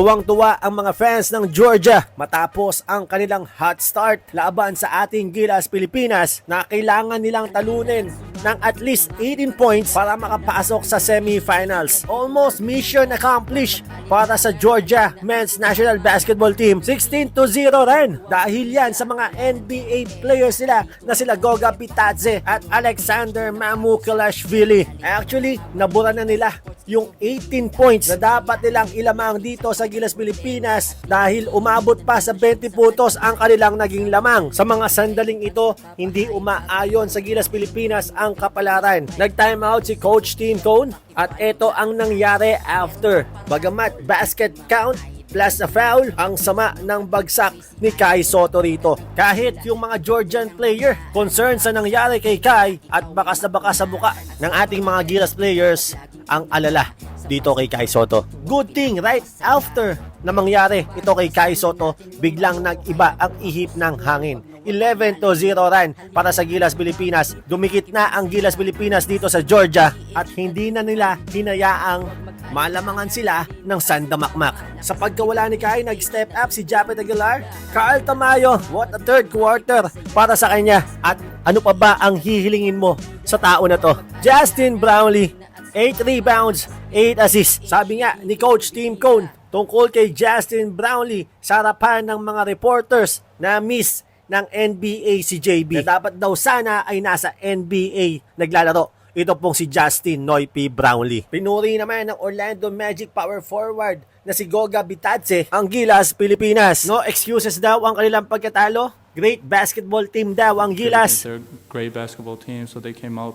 Tuwang-tuwa ang mga fans ng Georgia matapos ang kanilang hot start laban sa ating Gilas Pilipinas na kailangan nilang talunin ng at least 18 points para makapasok sa semifinals. Almost mission accomplished para sa Georgia Men's National Basketball Team. 16 to 0 rin dahil yan sa mga NBA players nila na sila Goga Pitadze at Alexander Mamukelashvili. Actually, nabura na nila yung 18 points na dapat nilang ilamang dito sa Gilas Pilipinas dahil umabot pa sa 20 puntos ang kanilang naging lamang. Sa mga sandaling ito, hindi umaayon sa Gilas Pilipinas ang kapalaran. Nag-time out si Coach Team Cone at ito ang nangyari after. Bagamat basket count plus na foul ang sama ng bagsak ni Kai Soto rito. Kahit yung mga Georgian player concerned sa nangyari kay Kai at bakas na bakas sa buka ng ating mga Gilas players ang alala dito kay Kai Soto. Good thing right after na mangyari ito kay Kai Soto, biglang nag-iba ang ihip ng hangin. 11 to 0 run para sa Gilas Pilipinas. Dumikit na ang Gilas Pilipinas dito sa Georgia at hindi na nila hinayaang malamangan sila ng sandamakmak. Sa pagkawala ni Kai, nag-step up si Japet Aguilar. Carl Tamayo, what a third quarter para sa kanya. At ano pa ba ang hihilingin mo sa tao na to? Justin Brownlee, 8 rebounds, 8 assists. Sabi nga ni Coach Team Cone tungkol kay Justin Brownlee sa harapan ng mga reporters na miss ng NBA si JB. Na dapat daw sana ay nasa NBA naglalaro. Ito pong si Justin Noy P. Brownlee. Pinuri naman ng Orlando Magic power forward na si Goga Bitadze ang Gilas, Pilipinas. No excuses daw ang kanilang pagkatalo. Great basketball team daw ang Gilas. They're great basketball team, so they came out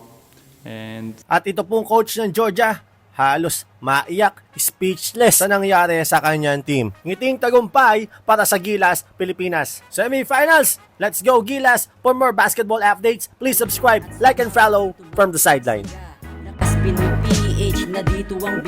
and At ito pong coach ng Georgia, halos maiyak, speechless sa nangyari sa kanyang team. Ngiting tagumpay para sa Gilas, Pilipinas. Semifinals! Let's go Gilas! For more basketball updates, please subscribe, like, and follow from the sideline. As PH na dito ang